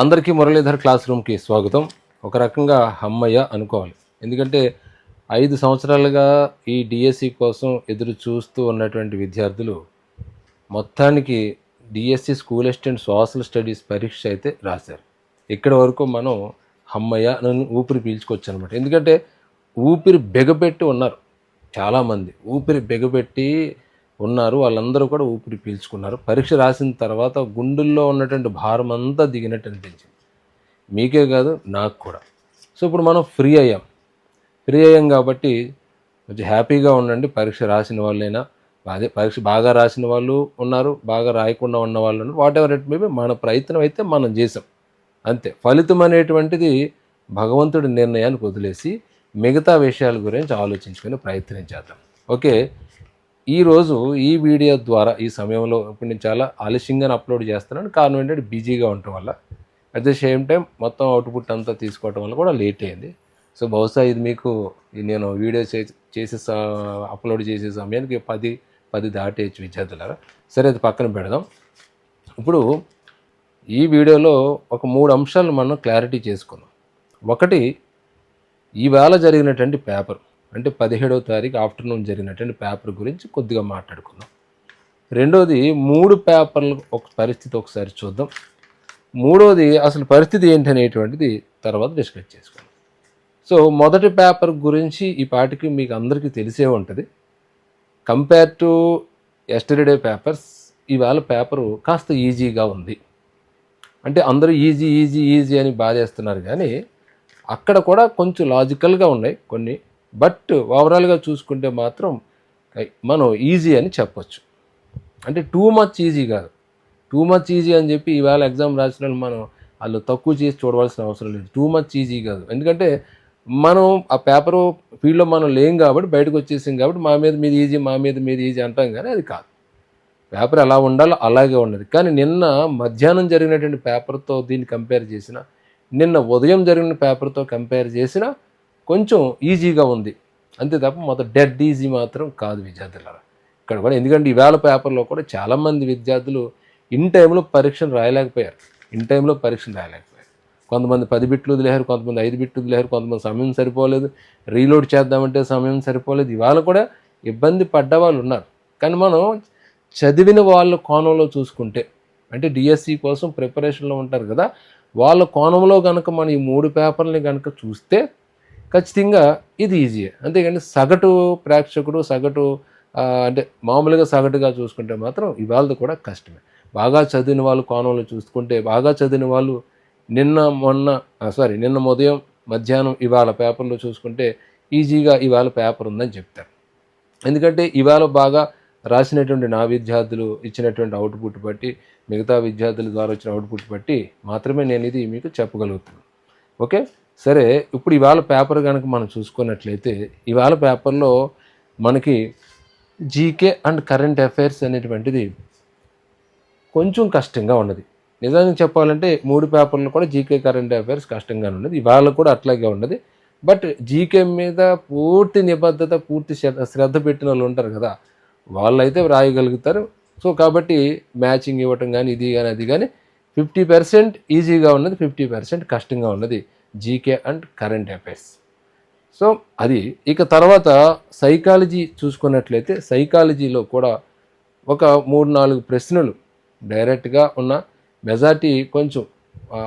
అందరికీ మురళీధర్ క్లాస్ రూమ్కి స్వాగతం. ఒక రకంగా అమ్మయ్య అనుకోవాలి. ఎందుకంటే ఐదు సంవత్సరాలుగా ఈ డిఎస్సి కోసం ఎదురు చూస్తూ ఉన్నటువంటి విద్యార్థులు మొత్తానికి DSC school assistant social studies పరీక్ష అయితే రాశారు. ఇక్కడ వరకు మనం అమ్మయ్య నన్ను ఊపిరి పీల్చుకోవచ్చు అనమాట ఎందుకంటే ఊపిరి బెగపెట్టి ఉన్నారు చాలామంది. ఊపిరి బెగపెట్టి ఉన్నారు. వాళ్ళందరూ కూడా ఊపిరి పీల్చుకున్నారు. పరీక్ష రాసిన తర్వాత గుండెల్లో ఉన్నటువంటి భారం అంతా దిగినట్టు అనిపించింది. మీకే కాదు నాకు కూడా. సో ఇప్పుడు మనం ఫ్రీ అయ్యాం. ఫ్రీ అయ్యాం కాబట్టి కొంచెం హ్యాపీగా ఉండండి. పరీక్ష రాసిన వాళ్ళైనా అదే పరీక్ష బాగా రాసిన వాళ్ళు ఉన్నారు బాగా రాయకుండా ఉన్న వాళ్ళు ఉన్నారు. వాట్ ఎవర్ ఇట్ మేబీ మన ప్రయత్నం అయితే మనం చేసాం అంతే. ఫలితం అనేటువంటిది భగవంతుడి నిర్ణయానికి వదిలేసి మిగతా విషయాల గురించి ఆలోచించుకొని ప్రయత్నం చేద్దాం. ఓకే? ఈరోజు ఈ వీడియో ద్వారా ఈ సమయంలో ఇప్పుడు నేను చాలా ఆలస్యంగానే అప్లోడ్ చేస్తున్నాను. కారణం ఏంటంటే బిజీగా ఉండటం వల్ల అట్ ద సేమ్ టైం మొత్తం అవుట్పుట్ అంతా తీసుకోవటం వల్ల కూడా లేట్ అయింది. సో బహుశా ఇది మీకు నేను వీడియో చేసే అప్లోడ్ చేసే సమయానికి పది పది దాటేయచ్చు విద్యార్థులారా. సరే అది పక్కన పెడదాం. ఇప్పుడు ఈ వీడియోలో ఒక మూడు అంశాలు మనం క్లారిటీ చేసుకుందాం. ఒకటి ఈవేళ జరిగినటువంటి పేపర్. అంటే పదిహేడవ తారీఖు ఆఫ్టర్నూన్ జరిగినటువంటి పేపర్ గురించి కొద్దిగా మాట్లాడుకుందాం. రెండోది మూడు పేపర్లు ఒక పరిస్థితి ఒకసారి చూద్దాం. మూడోది అసలు పరిస్థితి ఏంటి అనేటువంటిది తర్వాత డిస్కస్ చేసుకుందాం. సో మొదటి పేపర్ గురించి ఈ పాటికి మీకు అందరికీ తెలిసే ఉంటుంది. కంపేర్ టు ఎస్టర్డే పేపర్స్ ఇవాళ పేపరు కాస్త ఈజీగా ఉంది. అంటే అందరూ ఈజీ ఈజీ ఈజీ అని బాధేస్తున్నారు కానీ అక్కడ కూడా కొంచెం లాజికల్గా ఉన్నాయి కొన్ని. బట్ ఓవరాల్గా చూసుకుంటే మాత్రం మనం ఈజీ అని చెప్పొచ్చు. అంటే టూ మచ్ ఈజీ కాదు. టూ మచ్ ఈజీ అని చెప్పి ఈవేళ ఎగ్జామ్ రాసిన వాళ్ళు మనం వాళ్ళు తక్కువ చేసి చూడవలసిన అవసరం లేదు. టూ మచ్ ఈజీ కాదు. ఎందుకంటే మనం ఆ పేపరు ఫీల్డ్లో మనం లేం కాబట్టి బయటకు వచ్చేసాం కాబట్టి మా మీద మీద ఈజీ మా మీద మీద ఈజీ అంటాం కానీ అది కాదు. పేపర్ ఎలా ఉండాలో అలాగే ఉన్నది కానీ నిన్న మధ్యాహ్నం జరిగినటువంటి పేపర్తో దీన్ని కంపేర్ చేసిన నిన్న ఉదయం జరిగిన పేపర్తో కంపేర్ చేసిన కొంచెం ఈజీగా ఉంది. అంతే తప్ప మొత్తం డెడ్ ఈజీ మాత్రం కాదు విద్యార్థులారా. ఇక్కడ కూడా ఎందుకంటే ఈవేళ పేపర్లో కూడా చాలామంది విద్యార్థులు ఇన్ టైంలో పరీక్షలు రాయలేకపోయారు. ఇన్ టైంలో పరీక్షలు రాయలేకపోయారు. కొంతమంది పది బిట్లు వదిలేరు కొంతమంది ఐదు బిట్లు వదిలేరు కొంతమంది సమయం సరిపోలేదు. రీలోడ్ చేద్దామంటే సమయం సరిపోలేదు. ఇవాళ కూడా ఇబ్బంది పడ్డ వాళ్ళు ఉన్నారు. కానీ మనం చదివిన వాళ్ళ కోణంలో చూసుకుంటే అంటే డిఎస్సి కోసం ప్రిపరేషన్లో ఉంటారు కదా వాళ్ళ కోణంలో కనుక మనం ఈ మూడు పేపర్ని కనుక చూస్తే ఖచ్చితంగా ఇది ఈజీయే అంతేకాని సగటు ప్రేక్షకుడు సగటు అంటే మామూలుగా సగటుగా చూసుకుంటే మాత్రం ఇవాళది కూడా కష్టమే. బాగా చదివిన వాళ్ళు కోణంలో చూసుకుంటే బాగా చదివిన వాళ్ళు నిన్న మొన్న సారీ నిన్న ఉదయం మధ్యాహ్నం ఇవాళ పేపర్లో చూసుకుంటే ఈజీగా ఇవాళ పేపర్ ఉందని చెప్తారు. ఎందుకంటే ఇవాళ బాగా రాసినటువంటి నా విద్యార్థులు ఇచ్చినటువంటి అవుట్పుట్ బట్టి మిగతా విద్యార్థుల ద్వారా వచ్చిన అవుట్పుట్ బట్టి మాత్రమే నేను ఇది మీకు చెప్పగలుగుతాను ఓకే? సరే ఇప్పుడు ఇవాళ పేపర్ కనుక మనం చూసుకున్నట్లయితే ఇవాళ పేపర్లో మనకి జీకే అండ్ కరెంట్ అఫైర్స్ అనేటువంటిది కొంచెం కష్టంగా ఉన్నది. నిజానికి చెప్పాలంటే మూడు పేపర్లు కూడా జీకే కరెంట్ అఫైర్స్ కష్టంగానే ఉన్నది. ఇవాళ కూడా అట్లాగే ఉన్నది. బట్ జీకే మీద పూర్తి నిబద్ధత పూర్తి శ్రద్ధ శ్రద్ధ పెట్టిన వాళ్ళు ఉంటారు కదా వాళ్ళు అయితే రాయగలుగుతారు సో కాబట్టి మ్యాచింగ్ ఇవ్వటం కానీ ఇది కానీ అది కానీ ఫిఫ్టీ పర్సెంట్ ఈజీగా ఉన్నది ఫిఫ్టీ పర్సెంట్ కష్టంగా ఉన్నది. GK and current affairs so అది ఇక తర్వాత సైకాలజీ చూసుకున్నట్లయితే సైకాలజీలో కూడా ఒక మూడు నాలుగు ప్రశ్నలు డైరెక్ట్గా ఉన్న మెజార్టీ కొంచెం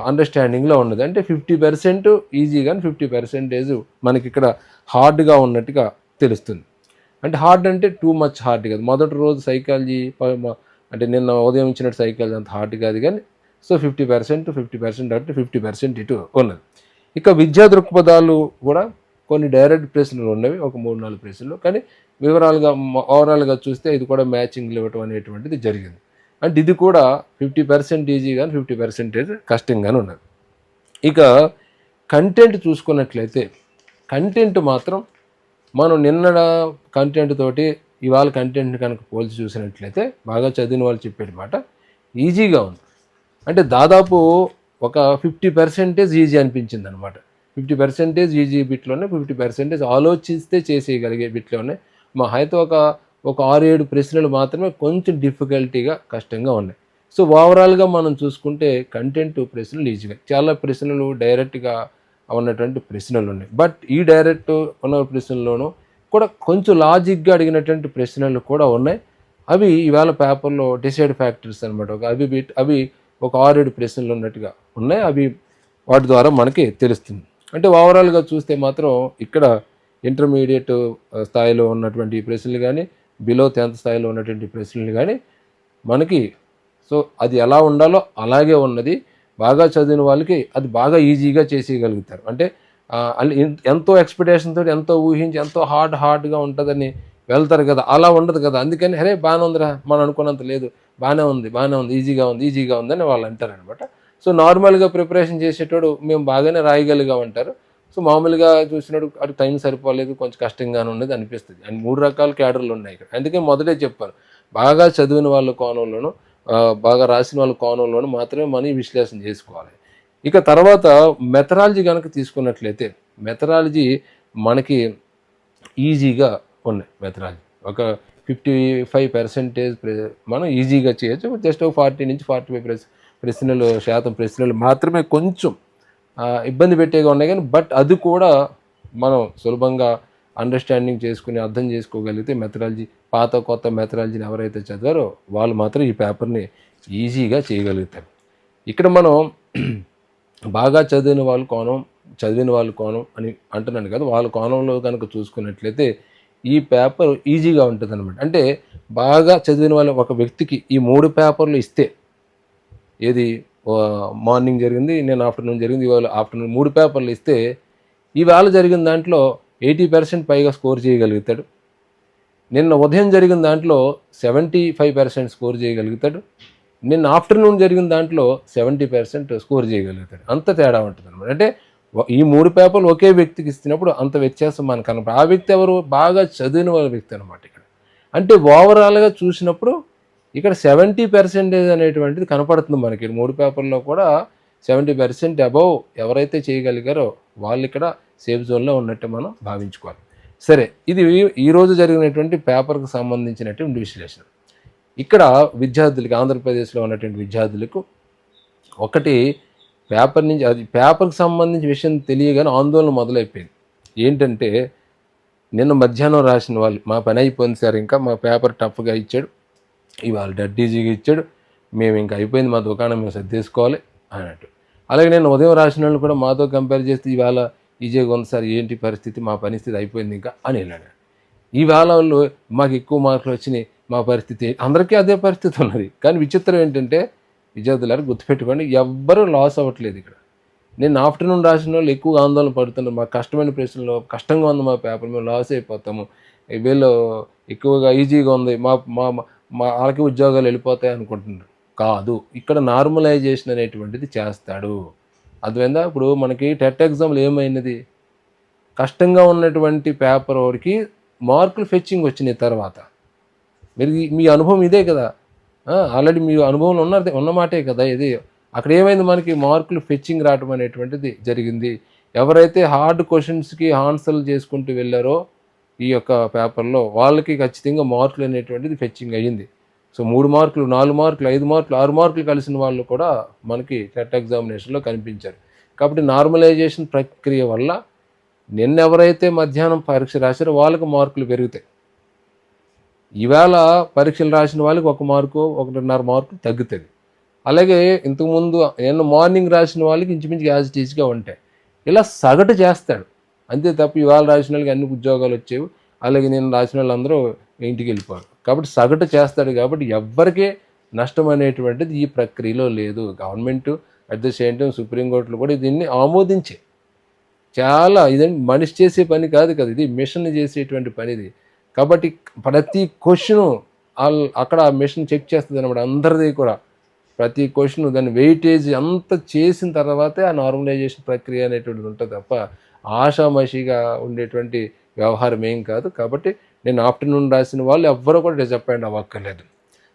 అండర్స్టాండింగ్లో ఉన్నది. అంటే ఫిఫ్టీ పర్సెంట్ ఈజీ కానీ ఫిఫ్టీ పర్సెంటేజ్ మనకి ఇక్కడ హార్డ్గా ఉన్నట్టుగా తెలుస్తుంది. అంటే హార్డ్ అంటే టూ మచ్ హార్డ్ కాదు. మొదటి రోజు సైకాలజీ అంటే నిన్న ఉదయం ఇచ్చినట్టు సైకాలజీ అంత హార్డ్ కాదు కానీ so fifty percent fifty percent అంటే ఫిఫ్టీ పర్సెంట్ ఇటు ఉన్నది. ఇక విద్యా దృక్పథాలు కూడా కొన్ని డైరెక్ట్ ప్రశ్నలు ఉన్నవి ఒక మూడు నాలుగు ప్రశ్నలు కానీ వివరాలుగా ఓవరాల్గా చూస్తే ఇది కూడా మ్యాచింగ్లు ఇవ్వటం అనేటువంటిది జరిగింది. అంటే ఇది కూడా ఫిఫ్టీ పర్సెంట్ ఈజీ కానీ ఫిఫ్టీ పర్సెంటేజ్ కష్టంగానే ఉన్నది. ఇక కంటెంట్ చూసుకున్నట్లయితే కంటెంట్ మాత్రం మనం నిన్న కంటెంట్ తోటి ఇవాళ కంటెంట్ కనుక పోల్చి చూసినట్లయితే బాగా చదివిన వాళ్ళు చెప్పేటి మాట ఈజీగా ఉంది. అంటే దాదాపు ఒక ఫిఫ్టీ పర్సెంటేజ్ ఈజీ అనిపించింది అనమాట ఫిఫ్టీ పర్సెంటేజ్ ఈజీ బిట్లోనే ఫిఫ్టీ పర్సెంటేజ్ ఆలోచిస్తే చేసేయగలిగే బిట్లోనే మా అయితే ఒక ఒక ఆరు ఏడు ప్రశ్నలు మాత్రమే కొంచెం డిఫికల్టీగా కష్టంగా ఉన్నాయి. సో ఓవరాల్గా మనం చూసుకుంటే కంటెంట్ ప్రశ్నలు ఈజీగా చాలా ప్రశ్నలు డైరెక్ట్గా ఉన్నటువంటి ప్రశ్నలు ఉన్నాయి. బట్ ఈ డైరెక్ట్ ఉన్న ప్రశ్నల్లోనూ కూడా కొంచెం లాజిక్గా అడిగినటువంటి ప్రశ్నలు కూడా ఉన్నాయి. అవి ఇవాళ పేపర్లో డిసైడ్ ఫ్యాక్టర్స్ అనమాట ఒక అవి బిట్ అవి ఒక ఆరేడు ప్రశ్నలు ఉన్నట్టుగా ఉన్నాయి. అవి వాటి ద్వారా మనకి తెలుస్తుంది. అంటే ఓవరాల్గా చూస్తే మాత్రం ఇక్కడ ఇంటర్మీడియట్ స్థాయిలో ఉన్నటువంటి ప్రశ్నలు కానీ బిలో టెన్త్ స్థాయిలో ఉన్నటువంటి ప్రశ్నలు కానీ మనకి సో అది ఎలా ఉండాలో అలాగే ఉన్నది. బాగా చదివిన వాళ్ళకి అది బాగా ఈజీగా చేసేయగలుగుతారు. అంటే ఎంతో ఎక్స్పెక్టేషన్తో ఎంతో ఊహించి ఎంతో హార్డ్ హార్డ్గా ఉంటుందని వెళ్తారు కదా అలా ఉండదు కదా. అందుకని అరే బాగానే ఉందిరా మనం అనుకున్నంత లేదు. బాగానే ఉంది బాగానే ఉంది ఈజీగా ఉంది ఈజీగా ఉంది అని వాళ్ళు అంటారు అనమాట సో నార్మల్గా ప్రిపరేషన్ చేసేటోడు మేము బాగానే రాయగలిగా ఉంటారు సో మామూలుగా చూసినప్పుడు అటు టైం సరిపోలేదు కొంచెం కష్టంగానే ఉన్నది అనిపిస్తుంది. అండ్ మూడు రకాల క్యాడర్లు ఉన్నాయి ఇక్కడ. అందుకే మొదటే చెప్పాను బాగా చదివిన వాళ్ళ కోణంలోనూ బాగా రాసిన వాళ్ళ కోణంలోనూ మాత్రమే మనం విశ్లేషణ చేసుకోవాలి. ఇక తర్వాత మెథడాలజీ కనుక తీసుకున్నట్లయితే మెథడాలజీ మనకి ఈజీగా ఉన్నాయి మెథడాలజీ. ఒక ఫిఫ్టీ ఫైవ్ పర్సెంటేజ్ మనం ఈజీగా చేయొచ్చు. జస్ట్ ఒక ఫార్టీ నుంచి ఫార్టీ ఫైవ్ ప్రశ్నలు శాతం ప్రశ్నలు మాత్రమే కొంచెం ఇబ్బంది పెట్టేగా ఉన్నాయి కానీ బట్ అది కూడా మనం సులభంగా అండర్స్టాండింగ్ చేసుకుని అర్థం చేసుకోగలిగితే మెథడాలజీ పాత కొత్త మెథడాలజీని ఎవరైతే చదివారో వాళ్ళు మాత్రం ఈ పేపర్ని ఈజీగా చేయగలుగుతారు. ఇక్కడ మనం బాగా చదివిన వాళ్ళ కోణం చదివిన వాళ్ళ కోణం అని అంటున్నాను కదా వాళ్ళ కోణంలో కనుక చూసుకున్నట్లయితే ఈ పేపర్ ఈజీగా ఉంటుంది అనమాట అంటే బాగా చదివిన వాళ్ళ ఒక వ్యక్తికి ఈ మూడు పేపర్లు ఇస్తే ఏది మార్నింగ్ జరిగింది నేను ఆఫ్టర్నూన్ జరిగింది ఇవాళ ఆఫ్టర్నూన్ మూడు పేపర్లు ఇస్తే ఈవేళ జరిగిన దాంట్లో ఎయిటీ పర్సెంట్ పైగా స్కోర్ చేయగలుగుతాడు. నిన్న ఉదయం జరిగిన దాంట్లో సెవెంటీ ఫైవ్ పర్సెంట్ స్కోర్ చేయగలుగుతాడు. నిన్న ఆఫ్టర్నూన్ జరిగిన దాంట్లో సెవెంటీ పర్సెంట్ స్కోర్ చేయగలుగుతాడు. అంత తేడా ఉంటుంది అనమాట అంటే ఈ మూడు పేపర్లు ఒకే వ్యక్తికి ఇస్తున్నప్పుడు అంత వ్యత్యాసం మనకు కనపడ ఆ వ్యక్తి ఎవరు? బాగా చదివిన వాళ్ళ వ్యక్తి అనమాట ఇక్కడ. అంటే ఓవరాల్గా చూసినప్పుడు ఇక్కడ సెవెంటీ పర్సెంటేజ్ అనేటువంటిది కనపడుతుంది మనకి. మూడు పేపర్లో కూడా సెవెంటీ పర్సెంట్ అబౌవ్ ఎవరైతే చేయగలిగారో వాళ్ళు ఇక్కడ సేఫ్ జోన్లో ఉన్నట్టు మనం భావించుకోవాలి. సరే ఇది ఈరోజు జరిగినటువంటి పేపర్కి సంబంధించినటువంటి విశ్లేషణ. ఇక్కడ విద్యార్థులకి ఆంధ్రప్రదేశ్లో ఉన్నటువంటి విద్యార్థులకు ఒకటి పేపర్ నుంచి అది పేపర్కి సంబంధించిన విషయం తెలియగానే ఆందోళన మొదలైపోయింది. ఏంటంటే నిన్న మధ్యాహ్నం రాసిన వాళ్ళు మా పని అయిపోయింది సార్ ఇంకా మా పేపర్ టఫ్గా ఇచ్చాడు. ఇవాళ డెడ్ ఈజీగా ఇచ్చాడు. మేము ఇంకా అయిపోయింది మా దుకాణం మేము సర్దేసుకోవాలి అన్నట్టు. అలాగే నేను ఉదయం రాసిన వాళ్ళు కూడా మాతో కంపేర్ చేస్తే ఇవాళ ఈజీగా ఉంది సార్ ఏంటి పరిస్థితి? మా పరిస్థితి అయిపోయింది ఇంకా అని వెళ్ళాడు. ఈవేళ వాళ్ళు మాకు ఎక్కువ మార్కులు వచ్చినాయి మా పరిస్థితి అందరికీ అదే పరిస్థితి ఉన్నది. కానీ విచిత్రం ఏంటంటే విద్యార్థులారు గుర్తుపెట్టుకోండి ఎవ్వరూ లాస్ అవ్వట్లేదు ఇక్కడ. నేను ఆఫ్టర్నూన్ రాసిన వాళ్ళు ఎక్కువ ఆందోళన పడుతున్నారు. మాకు కష్టమైన ప్రశ్నలు కష్టంగా ఉంది మా పేపర్ మేము లాస్ అయిపోతాము. వీళ్ళు ఎక్కువగా ఈజీగా ఉంది మా మా మా వాళ్ళకి ఉద్యోగాలు వెళ్ళిపోతాయి అనుకుంటున్నారు. కాదు ఇక్కడ నార్మలైజేషన్ అనేటువంటిది చేస్తాడు. అర్థమైందా? ఇప్పుడు మనకి టెట్ ఎగ్జామ్లు ఏమైనది కష్టంగా ఉన్నటువంటి పేపర్ వాడికి మార్కులు ఫెచ్చింగ్ వచ్చినాయి తర్వాత. మీరు మీ అనుభవం ఇదే కదా. ఆల్రెడీ మీ అనుభవంలో ఉన్నది ఉన్నమాటే కదా ఇది. అక్కడ ఏమైంది మనకి? మార్కులు ఫెచ్చింగ్ రావటం అనేటువంటిది జరిగింది. ఎవరైతే హార్డ్ క్వశ్చన్స్కి ఆన్సర్లు చేసుకుంటూ వెళ్ళారో ఈ యొక్క పేపర్లో వాళ్ళకి ఖచ్చితంగా మార్కులు అనేటువంటిది ఫెచ్చింగ్ అయ్యింది. సో మూడు మార్కులు నాలుగు మార్కులు ఐదు మార్కులు ఆరు మార్కులు కలిసిన వాళ్ళు కూడా మనకి టెట్ ఎగ్జామినేషన్లో కనిపించారు. కాబట్టి నార్మలైజేషన్ ప్రక్రియ వల్ల నిన్న ఎవరైతే మధ్యాహ్నం పరీక్ష రాశారో వాళ్ళకి మార్కులు పెరుగుతాయి. ఈవేళ పరీక్షలు రాసిన వాళ్ళకి ఒక మార్కు ఒకటిన్నర మార్కు తగ్గుతుంది. అలాగే ఇంతకుముందు నేను మార్నింగ్ రాసిన వాళ్ళకి ఇంచుమించు యాజ్ టీచ్గా ఉంటాయి. ఇలా సగటు చేస్తాడు. అంతే తప్ప ఇవాళ రాసిన వాళ్ళకి అన్ని ఉద్యోగాలు వచ్చేవి అలాగే నేను రాసిన వాళ్ళందరూ ఇంటికి వెళ్ళిపోరు. కాబట్టి సగటు చేస్తాడు కాబట్టి ఎవ్వరికీ నష్టం అనేటువంటిది ఈ ప్రక్రియలో లేదు. Government at the same time సుప్రీంకోర్టులు కూడా దీన్ని ఆమోదించే చాలా ఇదండి మనిషి చేసే పని కాదు కదా ఇది మిషన్ చేసేటువంటి పని ఇది కాబట్టి ప్రతి క్వశ్చన్ అక్కడ ఆ మిషన్ చెక్ చేస్తుంది అనమాట అందరిది కూడా. ప్రతి క్వశ్చన్ దాని వెయిటేజ్ అంత చేసిన తర్వాతే ఆ నార్మలైజేషన్ ప్రక్రియ అనేటువంటిది ఉంటుంది తప్ప ఆషామాషిగా ఉండేటువంటి వ్యవహారం ఏం కాదు. కాబట్టి నేను ఆఫ్టర్నూన్ రాసిన వాళ్ళు ఎవ్వరూ కూడా డిసప్పాయింట్ అవ్వక్కర్లేదు.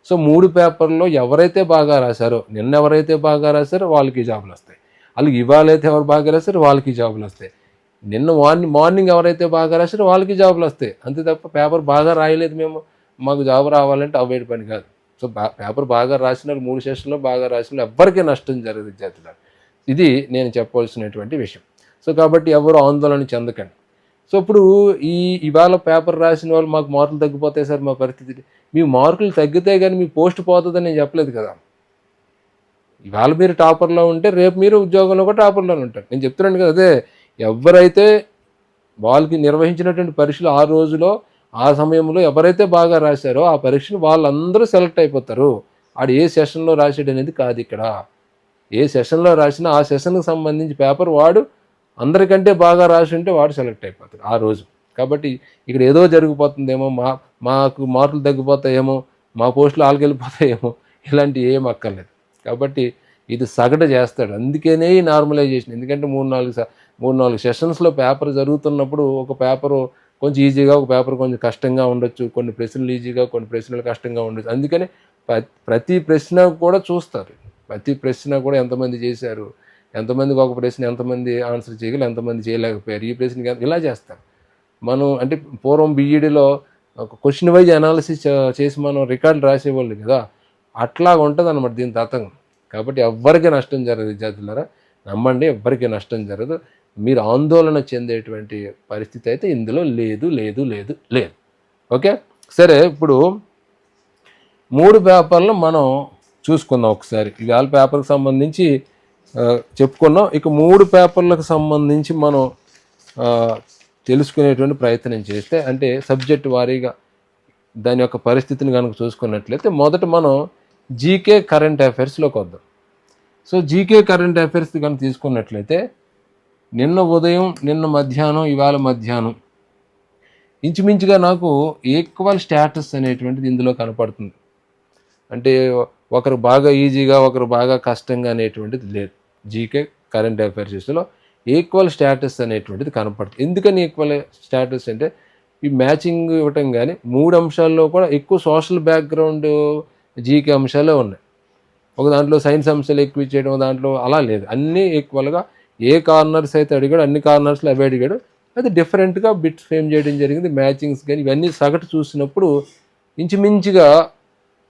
సో మూడు పేపర్లో ఎవరైతే బాగా రాశారో నిన్న ఎవరైతే బాగా రాశారో వాళ్ళకి జాబులు వస్తాయి. అలాగే ఇవాళ అయితే ఎవరు బాగా రాశారో వాళ్ళకి జాబులు వస్తాయి. నిన్న మార్నింగ్ మార్నింగ్ ఎవరైతే బాగా రాశారో వాళ్ళకి జాబులు వస్తాయి. అంతే తప్ప పేపర్ బాగా రాయలేదు మేము మాకు జాబ్ రావాలంటే అవ్వేటి పని కాదు. సో బా- పేపర్ బాగా రాసిన మూడు సెషన్లో బాగా రాసిన ఎవ్వరికీ నష్టం జరగదు విద్యార్థులకు ఇది నేను చెప్పవలసినటువంటి విషయం. సో కాబట్టి ఎవరు ఆందోళన చెందకండి. సో ఇప్పుడు ఈ ఇవాళ పేపర్ రాసిన వాళ్ళు మాకు మార్కులు తగ్గిపోతాయి సార్ మా పరిస్థితి మీ మార్కులు తగ్గితే కానీ మీ పోస్ట్ పోతుందని నేను చెప్పలేదు కదా. ఇవాళ మీరు టాపర్లో ఉంటే రేపు మీరు ఉద్యోగంలో కూడా టాపర్లో ఉంటారు. నేను చెప్తున్నాను కదా అదే ఎవరైతే వాళ్ళకి నిర్వహించినటువంటి పరీక్షలు ఆ రోజులో ఆ సమయంలో ఎవరైతే బాగా రాశారో ఆ పరీక్షలు వాళ్ళందరూ సెలెక్ట్ అయిపోతారు. ఆడు ఏ సెషన్లో రాసాడు అనేది కాదు ఇక్కడ. ఏ సెషన్లో రాసినా ఆ సెషన్కి సంబంధించి పేపర్ వాడు అందరికంటే బాగా రాసి ఉంటే వాడు సెలెక్ట్ అయిపోతాడు ఆ రోజు. కాబట్టి ఇక్కడ ఏదో జరిగిపోతుందేమో మా మాకు మార్కులు తగ్గిపోతాయేమో మా పోస్టులు వాళ్ళకి వెళ్ళిపోతాయేమో ఇలాంటి ఏం అక్కర్లేదు. కాబట్టి ఇది సగటు చేస్తాడు. అందుకనే ఈ నార్మలైజేషన్. ఎందుకంటే మూడు నాలుగు స- మూడు నాలుగు సెషన్స్లో పేపర్ జరుగుతున్నప్పుడు ఒక పేపరు కొంచెం ఈజీగా ఒక పేపర్ కొంచెం కష్టంగా ఉండొచ్చు. కొన్ని ప్రశ్నలు ఈజీగా కొన్ని ప్రశ్నలు కష్టంగా ఉండొచ్చు. అందుకని ప్ర- ప్రతి ప్రశ్న కూడా చూస్తారు. ప్రతి ప్రశ్న కూడా ఎంతమంది చేశారు? ఎంతమందికి ఒక ప్రశ్న ఎంతమంది ఆన్సర్ చేయగలరు? ఎంతమంది చేయలేకపోయారు? ఈ ప్రశ్నకి ఇలా చేస్తారు. మనం అంటే పూర్వం బీఈడీలో ఒక క్వశ్చన్ వైజ్ అనాలిసిస్ చేసి మనం రికార్డులు రాసేవాళ్ళు కదా? అట్లా ఉంటుంది అనమాట దీని తతంగం. కాబట్టి ఎవ్వరికి నష్టం జరగదు విద్యార్థులారా. నమ్మండి ఎవ్వరికి నష్టం జరగదు. మీరు ఆందోళన చెందేటువంటి పరిస్థితి అయితే ఇందులో లేదు లేదు లేదు లేదు. ఓకే? సరే ఇప్పుడు మూడు పేపర్లు మనం చూసుకుందాం ఒకసారి. ఇవాళ పేపర్కి సంబంధించి చెప్పుకున్నాం. ఇక మూడు పేపర్లకు సంబంధించి మనం తెలుసుకునేటువంటి ప్రయత్నం చేస్తే అంటే సబ్జెక్ట్ వారీగా దాని యొక్క పరిస్థితిని కనుక చూసుకున్నట్లయితే మొదట మనం జీకే కరెంట్ అఫైర్స్లోకి వద్దాం. సో జీకే కరెంట్ అఫైర్స్ కానీ తీసుకున్నట్లయితే నిన్న ఉదయం నిన్న మధ్యాహ్నం ఇవాళ మధ్యాహ్నం ఇంచుమించుగా నాకు ఈక్వల్ స్టేటస్ అనేటువంటిది ఇందులో కనపడుతుంది. అంటే ఒకరు బాగా ఈజీగా ఒకరు బాగా కష్టంగా అనేటువంటిది లేదు. జీకే కరెంట్ అఫైర్స్లో ఈక్వల్ స్టేటస్ అనేటువంటిది కనపడుతుంది. ఎందుకని ఈక్వల్ స్టేటస్ అంటే ఈ మ్యాచింగ్ ఇవ్వటం కానీ మూడు అంశాల్లో కూడా ఎక్కువ సోషల్ బ్యాక్గ్రౌండ్ జీకే అంశాలే ఉన్నాయి. ఒక దాంట్లో సైన్స్ అంశాలు ఎక్కువ ఇచ్చేయడం దాంట్లో అలా లేదు. అన్నీ ఈక్వల్గా ఏ కార్నర్స్ అయితే అడిగాడు అన్ని కార్నర్స్లో అవి అడిగాడు. అది డిఫరెంట్గా బిట్స్ ఫ్రేమ్ చేయడం జరిగింది మ్యాచింగ్స్ కానీ ఇవన్నీ సగటు చూసినప్పుడు ఇంచుమించుగా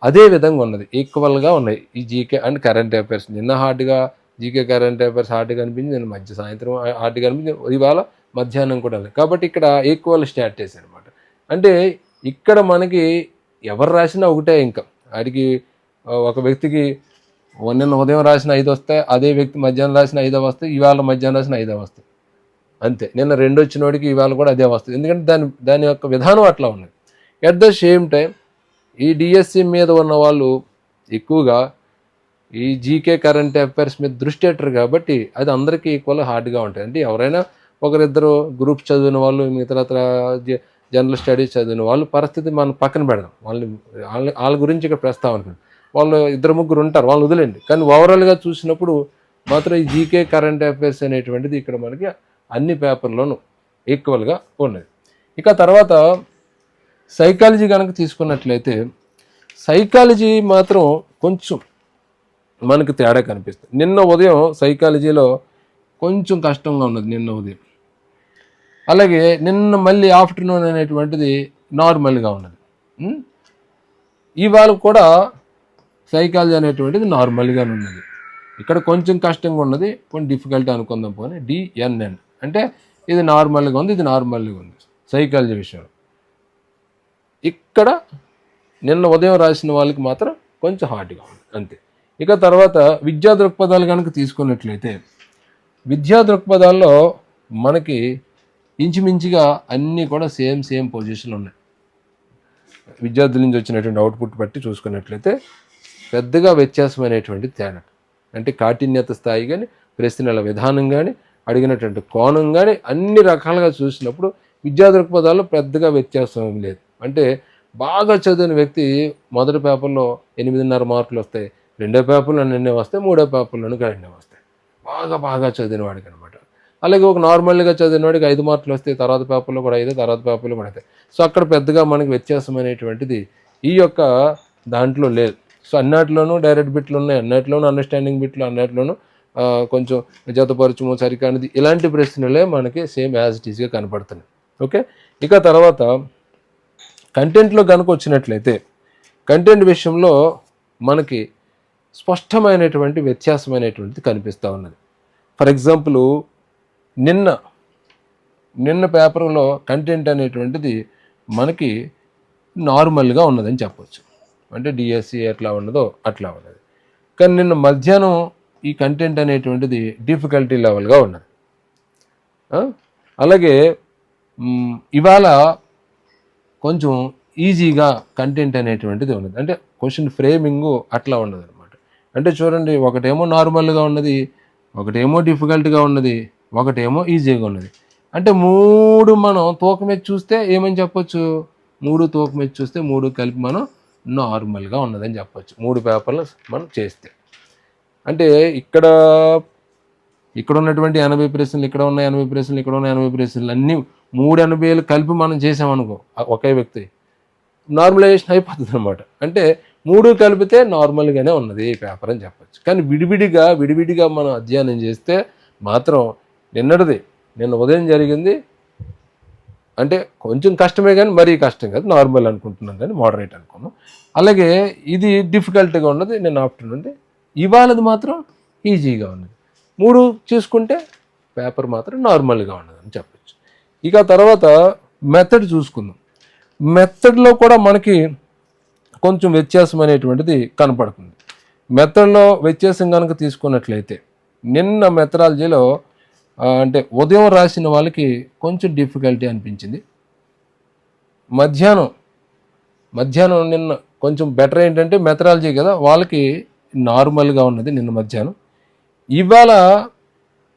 అదే విధంగా ఉన్నది ఈక్వల్గా ఉన్నాయి. ఈ జీకే అండ్ కరెంట్ అఫైర్స్. నిన్న హార్డ్గా జీకే కరెంట్ అఫైర్స్ హార్డ్గా అనిపించింది నేను మధ్య సాయంత్రం హార్డ్గా అనిపించింది ఇవాళ మధ్యాహ్నం కూడా ఉంది కాబట్టి ఇక్కడ ఈక్వల్ స్టార్ట్ చేశారు అనమాట అంటే ఇక్కడ మనకి ఎవరు రాసినా ఒకటే ఇంకా ఆడికి ఒక వ్యక్తికి నిన్న ఉదయం రాసిన ఐదు వస్తాయి అదే వ్యక్తి మధ్యాహ్నం రాసిన ఐదో వస్తాయి ఇవాళ మధ్యాహ్నం రాసిన ఐదో వస్తాయి. అంతే. నిన్న రెండు వచ్చినోడికి ఇవాళ కూడా అదే వస్తుంది ఎందుకంటే దాని దాని యొక్క విధానం అట్లా ఉన్నది. ఎట్ ద సేమ్ టైం ఈ డిఎస్సి మీద ఉన్న వాళ్ళు ఎక్కువగా ఈ జీకే కరెంట్ అఫైర్స్ మీద దృష్టి పెట్టరు కాబట్టి అది అందరికీ ఈక్వల్ హార్డ్గా ఉంటుంది అంటే ఎవరైనా ఒకరిద్దరు గ్రూప్ చదివిన వాళ్ళు మిగతా జనరల్ స్టడీస్ చదివిన వాళ్ళు పరిస్థితి మనం పక్కన పెడదాం. వాళ్ళని వాళ్ళ వాళ్ళ గురించి ఇక్కడ ప్రస్తావన వాళ్ళు ఇద్దరు ముగ్గురు ఉంటారు వాళ్ళు వదిలేండి కానీ ఓవరాల్గా చూసినప్పుడు మాత్రం ఈ జీకే కరెంట్ అఫైర్స్ అనేటువంటిది ఇక్కడ మనకి అన్ని పేపర్లోనూ ఈక్వల్గా ఉన్నది. ఇక తర్వాత సైకాలజీ కనుక తీసుకున్నట్లయితే సైకాలజీ మాత్రం కొంచెం మనకు తేడా కనిపిస్తుంది. నిన్న ఉదయం సైకాలజీలో కొంచెం కష్టంగా ఉన్నది నిన్న ఉదయం. అలాగే నిన్న మళ్ళీ ఆఫ్టర్నూన్ అనేటువంటిది నార్మల్గా ఉన్నది. ఇవాళ కూడా సైకాలజీ అనేటువంటిది నార్మల్గా ఉన్నది. ఇక్కడ కొంచెం కష్టంగా ఉన్నది కొంచెం డిఫికల్ట్ అనుకుందాం పోనీ. డిఎన్ఎన్. అంటే ఇది నార్మల్గా ఉంది ఇది నార్మల్గా ఉంది. సైకాలజీ విషయంలో. ఇక్కడ నిన్న ఉదయం రాసిన వాళ్ళకి మాత్రం కొంచెం హార్డ్గా ఉంది. అంతే. ఇక తర్వాత విద్యా దృక్పథాలు కనుక తీసుకున్నట్లయితే విద్యా దృక్పథాల్లో మనకి ఇంచుమించుగా అన్నీ కూడా సేమ్ సేమ్ పొజిషన్లు ఉన్నాయి. విద్యార్థుల నుంచి వచ్చినటువంటి అవుట్పుట్ బట్టి చూసుకున్నట్లయితే పెద్దగా వ్యత్యాసం అనేటువంటి తేడా. అంటే కాఠిన్యత స్థాయి కానీ ప్రశ్నల విధానం కానీ అడిగినటువంటి కోణం కానీ అన్ని రకాలుగా చూసినప్పుడు విద్యా దృక్పథాల్లో పెద్దగా వ్యత్యాసం లేదు. అంటే బాగా చదివిన వ్యక్తి మొదటి పేపర్లో ఎనిమిదిన్నర మార్కులు వస్తాయి రెండో పేపర్లో నిన్నే వస్తాయి మూడో పేపర్లోనూ రెండే వస్తాయి. బాగా బాగా చదివిన వాడికి అనమాట అలాగే ఒక నార్మల్గా చదివిన వాడికి ఐదు మార్కులు వస్తాయి తర్వాత పేపర్లో కూడా అయితే తర్వాత పేపర్లో కూడా అయితే సో అక్కడ పెద్దగా మనకి వ్యత్యాసం అనేటువంటిది ఈ యొక్క దాంట్లో లేదు. సో అన్నిటిలోనూ డైరెక్ట్ బిట్లు ఉన్నాయి. అన్నిటిలోనూ అండర్స్టాండింగ్ బిట్లు అన్నిటిలోనూ కొంచెం జతపరచము సరికానిది. ఇలాంటి ప్రశ్నలే మనకి సేమ్ యాజ్ ఇట్ ఈస్గా కనపడుతున్నాయి. ఓకే? ఇక తర్వాత కంటెంట్లో కనుక వచ్చినట్లయితే కంటెంట్ విషయంలో మనకి స్పష్టమైనటువంటి వ్యత్యాసమైనటువంటిది కనిపిస్తూ ఉన్నది. ఫర్ ఎగ్జాంపుల్ నిన్న నిన్న పేపర్లో కంటెంట్ అనేటువంటిది మనకి నార్మల్గా ఉన్నదని చెప్పవచ్చు అంటే డిఎస్సి ఎట్లా ఉన్నదో అట్లా ఉన్నది. కానీ నిన్న మధ్యాహ్నం ఈ కంటెంట్ అనేటువంటిది డిఫికల్టీ లెవెల్గా ఉన్నది. అలాగే ఇవాళ కొంచెం ఈజీగా కంటెంట్ అనేటువంటిది ఉన్నది. అంటే క్వశ్చన్ ఫ్రేమింగ్ అట్లా ఉన్నది అనమాట అంటే చూడండి ఒకటేమో నార్మల్గా ఉన్నది ఒకటేమో డిఫికల్ట్గా ఉన్నది. ఒకటేమో ఈజీగా ఉన్నది. అంటే మూడు మనం తూకం మీద చూస్తే ఏమని చెప్పొచ్చు? మూడు తూకం మీద చూస్తే మూడు కలిపి మనం నార్మల్గా ఉన్నదని చెప్పొచ్చు. మూడు పేపర్లు మనం చేస్తే. అంటే ఇక్కడ ఇక్కడ ఉన్నటువంటి ఎనభై ప్రశ్నలు ఇక్కడ ఉన్న ఎనభై ప్రశ్నలు ఇక్కడ ఉన్న ఎనభై ప్రశ్నలు అన్నీ మూడు ఎనభైలు కలిపి మనం చేసామనుకో ఒకే వ్యక్తి నార్మలైజేషన్ అయిపోతుంది అనమాట అంటే మూడు కలిపితే నార్మల్గానే ఉన్నది ఈ పేపర్ అని చెప్పొచ్చు. కానీ విడివిడిగా విడివిడిగా మనం అధ్యయనం చేస్తే మాత్రం నిన్నటిది. నిన్న ఉదయం జరిగింది. అంటే కొంచెం కష్టమే కానీ మరీ కష్టం కాదు. నార్మల్ అనుకుంటున్నాం కానీ మోడరేట్ అనుకున్నాం. అలాగే ఇది డిఫికల్ట్గా ఉన్నది. నేను ఆఫ్టర్నూన్ ఇవాళది మాత్రం ఈజీగా ఉన్నది. మూడు చూసుకుంటే పేపర్ మాత్రం నార్మల్గా ఉన్నది అని చెప్పచ్చు. ఇక తర్వాత మెథడ్ చూసుకుందాం. మెథడ్లో కూడా మనకి కొంచెం వ్యత్యాసం అనేటువంటిది కనపడుతుంది. మెథడ్లో వ్యత్యాసం కనుక తీసుకున్నట్లయితే నిన్న మెథడాలజీలో అంటే ఉదయం రాసిన వాళ్ళకి కొంచెం డిఫికల్టీ అనిపించింది. మధ్యాహ్నం మధ్యాహ్నం నిన్న కొంచెం బెటర్ ఏంటంటే మెథడాలజీ కదా వాళ్ళకి నార్మల్గా ఉన్నది నిన్న మధ్యాహ్నం. ఇవాళ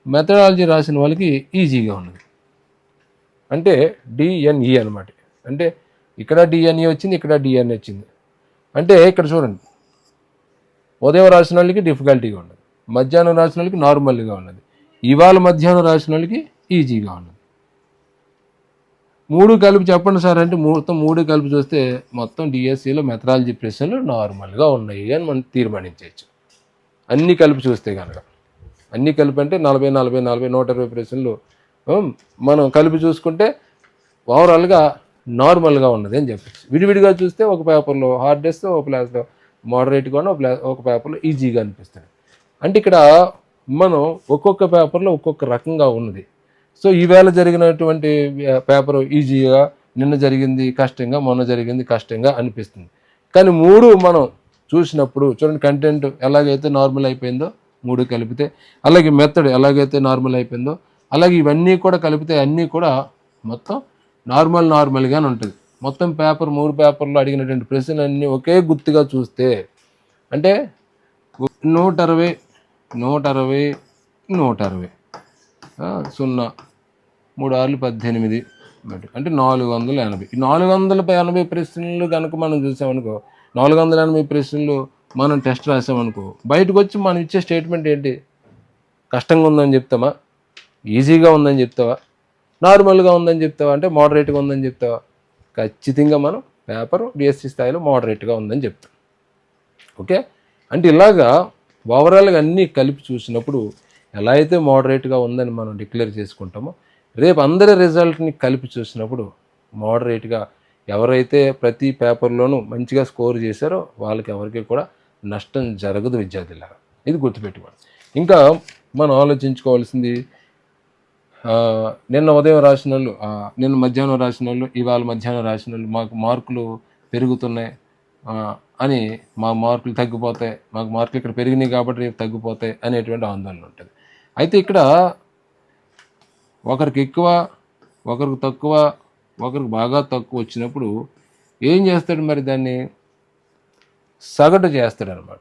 మెథడాలజీ రాసిన వాళ్ళకి ఈజీగా ఉన్నది. అంటే డిఎన్ఈ అనమాట అంటే ఇక్కడ డిఎన్ఈ వచ్చింది ఇక్కడ డిఎన్ఏ వచ్చింది. అంటే ఇక్కడ చూడండి. ఉదయం రాసిన వాళ్ళకి డిఫికల్టీగా ఉన్నది. మధ్యాహ్నం రాసిన వాళ్ళకి నార్మల్గా ఉన్నది. ఇవాళ మధ్యాహ్నం రాసిన వాళ్ళకి ఈజీగా ఉన్నది. మూడు కలిపి చెప్పండి సార్ అంటే మొత్తం మూడు కలిపి చూస్తే మొత్తం డిఎస్సిలో మెథడాలజీ ప్రశ్నలు నార్మల్గా ఉన్నాయి అని మనం తీర్మానించవచ్చు. అన్నీ కలిపి చూస్తే కనుక అన్నీ కలిపి అంటే నలభై నలభై నలభై నూట ఇరవై ప్రశ్నలు మనం కలిపి చూసుకుంటే ఓవరాల్గా నార్మల్గా ఉన్నది అని చెప్పచ్చు. విడివిడిగా చూస్తే ఒక పేపర్లో హార్డ్ డేస్ ఒక ప్లాస్లో మోడరేట్గా ఉన్న ఒక ప్లా ఒక పేపర్లో ఈజీగా అనిపిస్తుంది. అంటే ఇక్కడ మనం ఒక్కొక్క పేపర్లో ఒక్కొక్క రకంగా ఉన్నది. సో ఈవేళ జరిగినటువంటి పేపర్ ఈజీగా నిన్న జరిగింది కష్టంగా మొన్న జరిగింది కష్టంగా అనిపిస్తుంది. కానీ మూడు మనం చూసినప్పుడు చూడండి కంటెంట్ ఎలాగైతే నార్మల్ అయిపోయిందో మూడు కలిపితే అలాగే మెథడ్ ఎలాగైతే నార్మల్ అయిపోయిందో అలాగే ఇవన్నీ కూడా కలిపితే అన్నీ కూడా మొత్తం నార్మల్ నార్మల్గానే ఉంటుంది. మొత్తం పేపర్ మూడు పేపర్లో అడిగినటువంటి ప్రశ్నలన్నీ ఒకే గుర్తుగా చూస్తే అంటే నూట అరవై నూట అరవై నూట అరవై సున్నా. మూడు ఆరులు పద్దెనిమిది అంటే నాలుగు వందల ఎనభై నాలుగు వందల ఎనభై ప్రశ్నలు కనుక మనం చూసామనుకో నాలుగు వందల ఎనభై ప్రశ్నలు మనం టెస్ట్ రాసామనుకో బయటకు వచ్చి మనం ఇచ్చే స్టేట్మెంట్ ఏంటి? కష్టంగా ఉందని చెప్తామా ఈజీగా ఉందని చెప్తావా? నార్మల్గా ఉందని చెప్తావా? అంటే మోడరేట్గా ఉందని చెప్తావా? ఖచ్చితంగా మనం పేపర్ డిఎస్సి స్థాయిలో మోడరేట్గా ఉందని చెప్తాం. ఓకే? అంటే ఇలాగా ఓవరాల్గా అన్నీ కలిపి చూసినప్పుడు ఎలా అయితే మోడరేట్గా ఉందని మనం డిక్లేర్ చేసుకుంటామో రేపు అందరి రిజల్ట్ని కలిపి చూసినప్పుడు మోడరేట్గా ఎవరైతే ప్రతి పేపర్లోనూ మంచిగా స్కోర్ చేశారో వాళ్ళకి ఎవరికి కూడా నష్టం జరగదు విద్యార్థులారా. ఇది గుర్తుపెట్టుకోండి. ఇంకా మనం ఆలోచించుకోవాల్సింది నిన్న ఉదయం రాసిన వాళ్ళు నిన్న మధ్యాహ్నం రాసిన వాళ్ళు ఇవాళ మధ్యాహ్నం రాసిన వాళ్ళు మాకు మార్కులు పెరుగుతున్నాయి. అని మా మార్కులు తగ్గిపోతాయి మాకు మార్కులు ఇక్కడ పెరిగినాయి కాబట్టి రేపు తగ్గిపోతాయి అనేటువంటి ఆందోళన ఉంటుంది. అయితే ఇక్కడ ఒకరికి ఎక్కువ ఒకరికి తక్కువ ఒకరికి బాగా తక్కువ వచ్చినప్పుడు ఏం చేస్తాడు మరి దాన్ని? సగటు చేస్తాడు అనమాట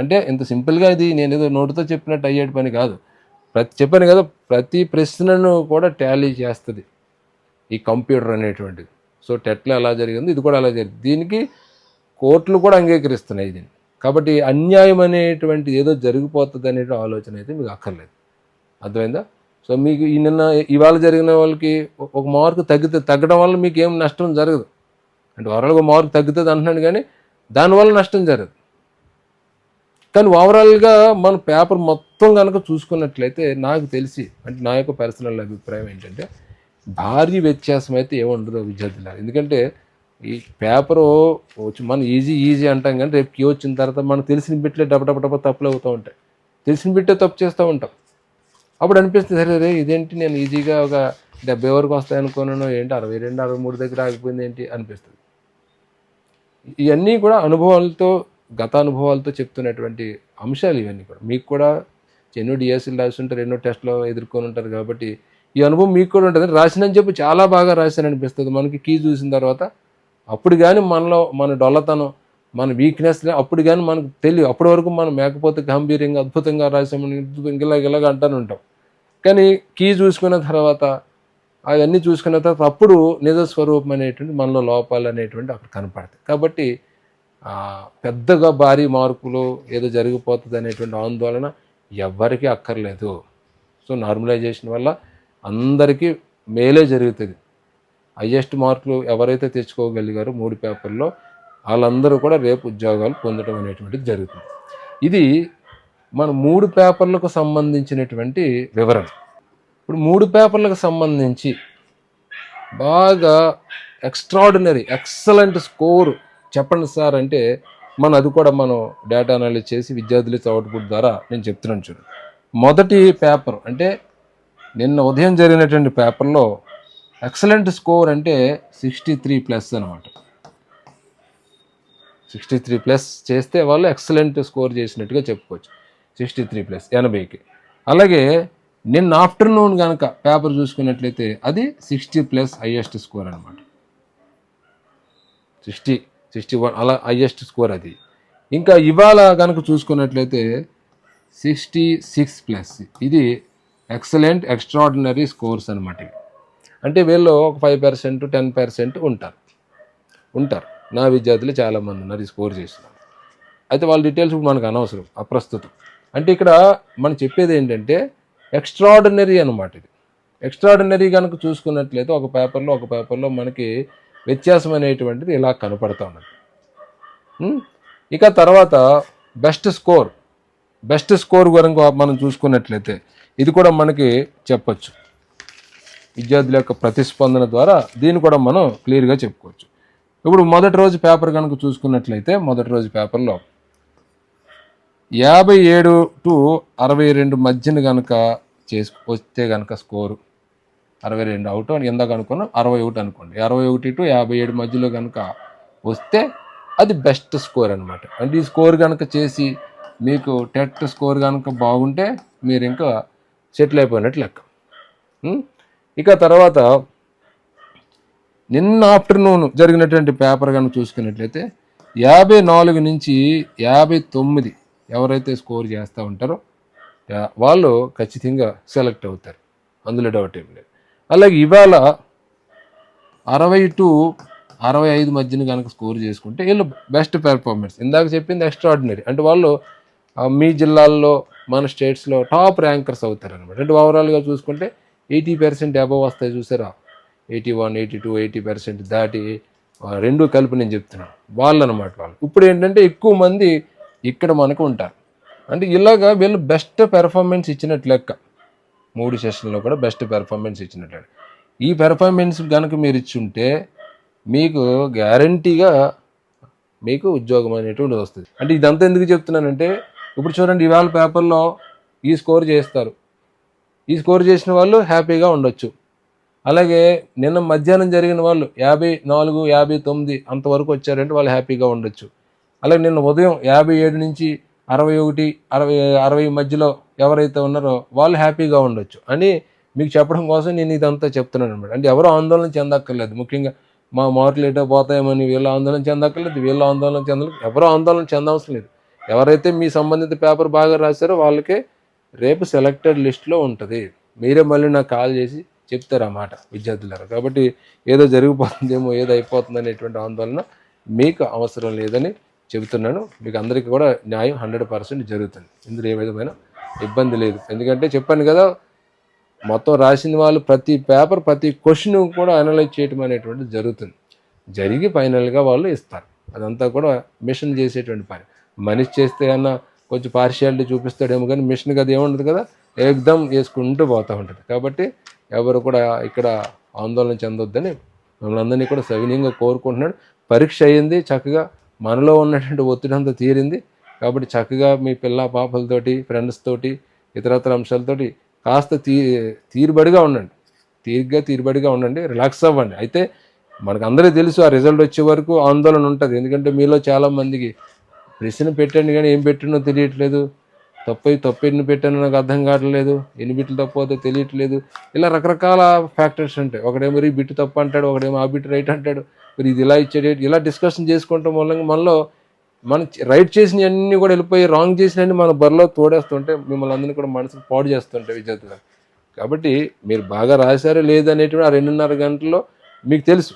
అంటే ఇంత సింపుల్గా ఇది నేను ఏదో నోటితో చెప్పినట్టు అయ్యేటి పని కాదు. ప్రతి చెప్పాను కదా ప్రతి ప్రశ్నను కూడా టాలీ చేస్తుంది ఈ కంప్యూటర్ అనేటువంటిది. సో టెట్లో ఎలా జరిగింది ఇది కూడా అలా జరిగింది. దీనికి కోర్టులు కూడా అంగీకరిస్తున్నాయి దీన్ని. కాబట్టి అన్యాయం అనేటువంటిది ఏదో జరిగిపోతుంది అనే ఆలోచన అయితే మీకు అక్కర్లేదు. అర్థమైందా? సో మీకు ఈ నిన్న ఇవాళ జరిగిన వాళ్ళకి ఒక- మార్కు తగ్గితే తగ్గడం వల్ల మీకు ఏం నష్టం జరగదు. అంటే ఓవరాల్గా మార్కు తగ్గుతుంది అంటున్నాడు కానీ దానివల్ల నష్టం జరగదు. కానీ ఓవరాల్గా మన పేపర్ మొత్తం కనుక చూసుకున్నట్లయితే నాకు తెలిసి అంటే నా యొక్క పర్సనల్ అభిప్రాయం ఏంటంటే భారీ వ్యత్యాసం అయితే ఏముండదు విద్యార్థుల ఎందుకంటే ఈ పేపరు వచ్చి మనం ఈజీ ఈజీ అంటాం కానీ రేపు క్యూ వచ్చిన తర్వాత మనకు తెలిసిన బిట్లే డబ్బ డబ్బ డబ్బ తప్పులు అవుతూ ఉంటాయి. తెలిసిన బిట్టే తప్పు చేస్తూ ఉంటాం. అప్పుడు అనిపిస్తుంది సరే రే ఇదేంటి నేను ఈజీగా ఒక డెబ్బై వరకు వస్తాయి అనుకున్నాను ఏంటి అరవై రెండు అరవై మూడు దగ్గర ఆగిపోయింది ఏంటి అనిపిస్తుంది. ఇవన్నీ కూడా అనుభవాలతో గత అనుభవాలతో చెప్తున్నటువంటి అంశాలు ఇవన్నీ కూడా. మీకు కూడా ఎన్నో డిఎస్సీలు రాసి ఉంటారు ఎన్నో టెస్ట్లో ఎదుర్కొని ఉంటారు కాబట్టి ఈ అనుభవం మీకు కూడా ఉంటుంది రాసినని చెప్పి చాలా బాగా రాశాను అనిపిస్తుంది మనకి కీ చూసిన తర్వాత అప్పుడు కానీ మనలో మన డొల్లతనం మన వీక్నెస్ అప్పుడు కానీ మనకు తెలియదు. అప్పటి వరకు మనం మేకపోతే గంభీరంగా అద్భుతంగా రాసామని ఇలాగ ఇలాగ అంటూనే ఉంటాం. కానీ కీ చూసుకున్న తర్వాత అవన్నీ చూసుకున్న తర్వాత అప్పుడు నిజ స్వరూపం అనేటువంటి మనలో లోపాలు అనేటువంటి అక్కడ కనపడతాయి. కాబట్టి పెద్దగా భారీ మార్పులు ఏదో జరిగిపోతుంది అనేటువంటి ఆందోళన ఎవ్వరికీ అక్కర్లేదు. సో నార్మలైజేషన్ వల్ల అందరికీ మేలే జరుగుతుంది. హయ్యెస్ట్ మార్కులు ఎవరైతే తెచ్చుకోగలిగారో మూడు పేపర్లో వాళ్ళందరూ కూడా రేపు ఉద్యోగాలు పొందడం అనేటువంటిది జరుగుతుంది. ఇది మన మూడు పేపర్లకు సంబంధించినటువంటి వివరణ. ఇప్పుడు మూడు పేపర్లకు సంబంధించి బాగా ఎక్స్ట్రాడినరీ ఎక్సలెంట్ స్కోర్ చెప్పండి సార్ అంటే మనం అది కూడా మనం డేటా అనాలిసిస్ చేసి విద్యార్థులు అవుట్పుట్ ద్వారా నేను చెప్తున్నాను చూడండి మొదటి పేపర్ అంటే నిన్న ఉదయం జరిగినటువంటి పేపర్లో ఎక్సలెంట్ స్కోర్ అంటే సిక్స్టీ త్రీ ప్లస్ అనమాట సిక్స్టీ త్రీ ప్లస్ చేస్తే వాళ్ళు ఎక్సలెంట్ స్కోర్ చేసినట్టుగా చెప్పుకోవచ్చు. సిక్స్టీ త్రీ ప్లస్ ఎనభైకి. అలాగే నిన్న ఆఫ్టర్నూన్ కనుక పేపర్ చూసుకున్నట్లయితే అది సిక్స్టీ ప్లస్ హయ్యెస్ట్ స్కోర్ అనమాట సిక్స్టీ సిక్స్టీ వన్ అలా హయ్యెస్ట్ స్కోర్ అది. ఇంకా ఇవాళ కనుక చూసుకున్నట్లయితే సిక్స్టీ సిక్స్ ప్లస్. ఇది ఎక్సలెంట్ ఎక్స్ట్రాడినరీ స్కోర్స్ అనమాట ఇవి. అంటే వీళ్ళు ఒక ఫైవ్ పర్సెంట్ టెన్ పర్సెంట్ ఉంటారు. ఉంటారు. నా విద్యార్థులు చాలామంది ఉన్నారు ఈ స్కోర్ చేస్తున్నారు. అయితే వాళ్ళ డీటెయిల్స్ ఇప్పుడు మనకు అనవసరం అప్రస్తుతం. అంటే ఇక్కడ మనం చెప్పేది ఏంటంటే ఎక్స్ట్రాడినరీ అనమాట ఇది. ఎక్స్ట్రాడినరీ కనుక చూసుకున్నట్లయితే ఒక పేపర్లో ఒక పేపర్లో మనకి వ్యత్యాసం అనేటువంటిది ఇలా కనపడతా ఉన్నది. ఇక తర్వాత బెస్ట్ స్కోర్ బెస్ట్ స్కోర్ కనుక మనం చూసుకున్నట్లయితే ఇది కూడా మనకి చెప్పచ్చు. విద్యార్థుల యొక్క ప్రతిస్పందన ద్వారా దీన్ని కూడా మనం క్లియర్గా చెప్పుకోవచ్చు. ఇప్పుడు మొదటి రోజు పేపర్ కనుక చూసుకున్నట్లయితే మొదటి రోజు పేపర్లో యాభై ఏడు టు అరవై రెండు మధ్యన కనుక చేసు వస్తే కనుక స్కోరు అరవై రెండు అవుట్ అని ఎందాక అనుకున్నాం అరవై ఒకటి అనుకోండి. అరవై ఒకటి టు యాభై ఏడు మధ్యలో కనుక వస్తే అది బెస్ట్ స్కోర్ అనమాట అంటే ఈ స్కోర్ కనుక చేసి మీకు టెట్ స్కోర్ కనుక బాగుంటే మీరు ఇంకా సెటిల్ అయిపోయినట్టు లెక్క. ఇక తర్వాత నిన్న ఆఫ్టర్నూన్ జరిగినటువంటి పేపర్ కనుక చూసుకున్నట్లయితే యాభై నాలుగు నుంచి యాభై తొమ్మిది ఎవరైతే స్కోర్ చేస్తూ ఉంటారో యా- వాళ్ళు ఖచ్చితంగా సెలెక్ట్ అవుతారు. అందులో డౌట్ ఏం లేదు. అలాగే ఇవాళ అరవై టు అరవై ఐదు మధ్యన కనుక స్కోర్ చేసుకుంటే వీళ్ళు బెస్ట్ పెర్ఫార్మెన్స్ ఇందాక చెప్పింది ఎక్స్ట్రాడినరీ అంటే వాళ్ళు మీ జిల్లాల్లో మన స్టేట్స్లో టాప్ ర్యాంకర్స్ అవుతారు అనమాట అంటే ఓవరాల్గా చూసుకుంటే ఎయిటీ పర్సెంట్ అబవ్ వస్తాయి చూసారా? Eighty one eighty two eighty percent దాటి రెండు కలిపి నేను చెప్తున్నాను వాళ్ళు అనమాట వాళ్ళు. ఇప్పుడు ఏంటంటే ఎక్కువ మంది ఇక్కడ మనకు ఉంటారు. అంటే ఇలాగా వీళ్ళు బెస్ట్ పెర్ఫార్మెన్స్ ఇచ్చినట్లు లెక్క. మూడు సెషన్లో కూడా బెస్ట్ పెర్ఫార్మెన్స్ ఇచ్చినట్లు ఈ పెర్ఫార్మెన్స్ కనుక మీరు ఇచ్చుంటే మీకు గ్యారంటీగా మీకు ఉద్యోగం అనేటువంటిది వస్తుంది. అంటే ఇదంతా ఎందుకు చెప్తున్నానంటే ఇప్పుడు చూడండి ఇవాళ పేపర్లో ఈ స్కోర్ చేస్తారు. ఈ స్కోర్ చేసిన వాళ్ళు హ్యాపీగా ఉండొచ్చు. అలాగే నిన్న మధ్యాహ్నం జరిగిన వాళ్ళు యాభై నాలుగు యాభై తొమ్మిది అంతవరకు వచ్చారంటే వాళ్ళు హ్యాపీగా ఉండొచ్చు. అలాగే నిన్న ఉదయం యాభై ఏడు నుంచి అరవై ఒకటి అరవై అరవై మధ్యలో ఎవరైతే ఉన్నారో వాళ్ళు హ్యాపీగా ఉండొచ్చు. అని మీకు చెప్పడం కోసం నేను ఇదంతా చెప్తున్నాను అనమాట అంటే ఎవరు ఆందోళన చెందక్కర్లేదు. ముఖ్యంగా మా మార్కులు ఏటో పోతాయేమని వీళ్ళు ఆందోళన చెందక్కర్లేదు. వీళ్ళు ఆందోళన చెందలేదు. ఎవరు ఆందోళన చెందవసరం లేదు. ఎవరైతే మీ సంబంధిత పేపర్ బాగా రాశారో వాళ్ళకే రేపు సెలెక్టెడ్ లిస్ట్లో ఉంటుంది. మీరే మళ్ళీ నాకు కాల్ చేసి చెప్తారు అన్నమాట విద్యార్థులారా. కాబట్టి ఏదో జరిగిపోతుందేమో ఏదో అయిపోతుంది అనేటువంటి ఆందోళన మీకు అవసరం లేదని చెబుతున్నాను. మీకు అందరికీ కూడా న్యాయం హండ్రెడ్ పర్సెంట్ జరుగుతుంది. ఇందులో ఏ విధమైన ఇబ్బంది లేదు. ఎందుకంటే చెప్పాను కదా మొత్తం రాసిన వాళ్ళు ప్రతి పేపర్ ప్రతి క్వశ్చన్ కూడా అనలైజ్ చేయడం అనేటువంటిది జరుగుతుంది. జరిగి ఫైనల్గా వాళ్ళు ఇస్తారు. అదంతా కూడా మిషన్ చేసేటువంటి పని. మనిషి చేస్తే అన్న కొంచెం పార్షియాలిటీ చూపిస్తాడేమో కానీ మిషన్కి అది ఏముండదు కదా? ఏకదం వేసుకుంటూ పోతూ ఉంటుంది. కాబట్టి ఎవరు కూడా ఇక్కడ ఆందోళన చెందొద్దని మిమ్మల్ని అందరినీ కూడా సవినీయంగా కోరుకుంటున్నాడు. పరీక్ష అయ్యింది చక్కగా మనలో ఉన్నటువంటి ఒత్తిడి అంతా తీరింది. కాబట్టి చక్కగా మీ పిల్ల పాపలతోటి ఫ్రెండ్స్ తోటి ఇతరత్ర అంశాలతోటి కాస్త తీ తీరుబడిగా ఉండండి. తీరిగ్గా తీరుబడిగా ఉండండి రిలాక్స్ అవ్వండి. అయితే మనకు అందరికీ తెలుసు ఆ రిజల్ట్ వచ్చే వరకు ఆందోళన ఉంటుంది. ఎందుకంటే మీలో చాలామందికి ప్రశ్న పెట్టండి కానీ ఏం పెట్టినో తెలియట్లేదు. తప్పై తప్పు ఎన్ని పెట్టానో నాకు అర్థం కావట్లేదు. ఎన్ని బిట్లు తప్పు తెలియట్లేదు. ఇలా రకరకాల ఫ్యాక్టర్స్ ఉంటాయి. ఒకడేమో ఈ బిట్ తప్పు అంటాడు ఒకడేమో ఆ బిట్ రైట్ అంటాడు. మరి ఇది ఇలా ఇచ్చాడు ఇలా డిస్కషన్ చేసుకుంటాం వల్ల మనలో మనం రైట్ చేసిన అన్ని కూడా వెళ్ళిపోయి రాంగ్ చేసినవన్నీ మన బరిలో తోడేస్తుంటే మిమ్మల్ని అందరినీ కూడా మనసుకు పాడు చేస్తుంటాయి విద్యార్థులు. కాబట్టి మీరు బాగా రాశారో లేదనేటువంటి ఆ రెండున్నర గంటల్లో మీకు తెలుసు.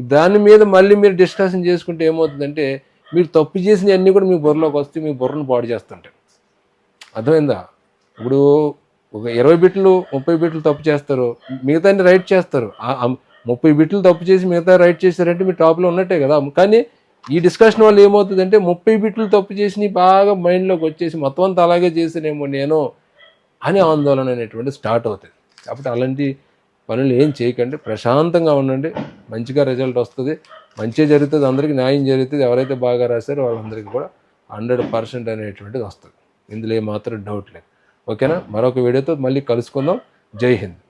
దాని మీద మళ్ళీ మీరు డిస్కషన్ చేసుకుంటే ఏమవుతుందంటే మీరు తప్పు చేసిన అన్నీ కూడా మీ బుర్రలోకి వస్తే మీ బుర్రను పాడు చేస్తుంటాయి. అర్థమైందా? ఇప్పుడు ఒక ఇరవై బిట్లు ముప్పై బిట్లు తప్పు చేస్తారు మిగతా రైట్ చేస్తారు. ముప్పై బిట్లు తప్పు చేసి మిగతా రైట్ చేశారంటే మీ టాప్లో ఉన్నట్టే కదా. కానీ ఈ డిస్కషన్ వల్ల ఏమవుతుందంటే ముప్పై బిట్లు తప్పు చేసి బాగా మైండ్లోకి వచ్చేసి మొత్తం అంతా అలాగే చేసినేమో నేను అని ఆందోళన అనేటువంటి స్టార్ట్ అవుతుంది. కాబట్టి అలాంటి పనులు ఏం చేయకండి. ప్రశాంతంగా ఉండండి. మంచిగా రిజల్ట్ వస్తుంది. మంచిగా జరుగుతుంది అందరికీ న్యాయం జరుగుతుంది. ఎవరైతే బాగా రాశారో వాళ్ళందరికీ కూడా హండ్రెడ్ పర్సెంట్ అనేటువంటిది వస్తుంది. ఇందులో ఏమాత్రం డౌట్ లేదు. ఓకేనా? మరొక వీడియోతో మళ్ళీ కలుసుకుందాం. జై హింద్.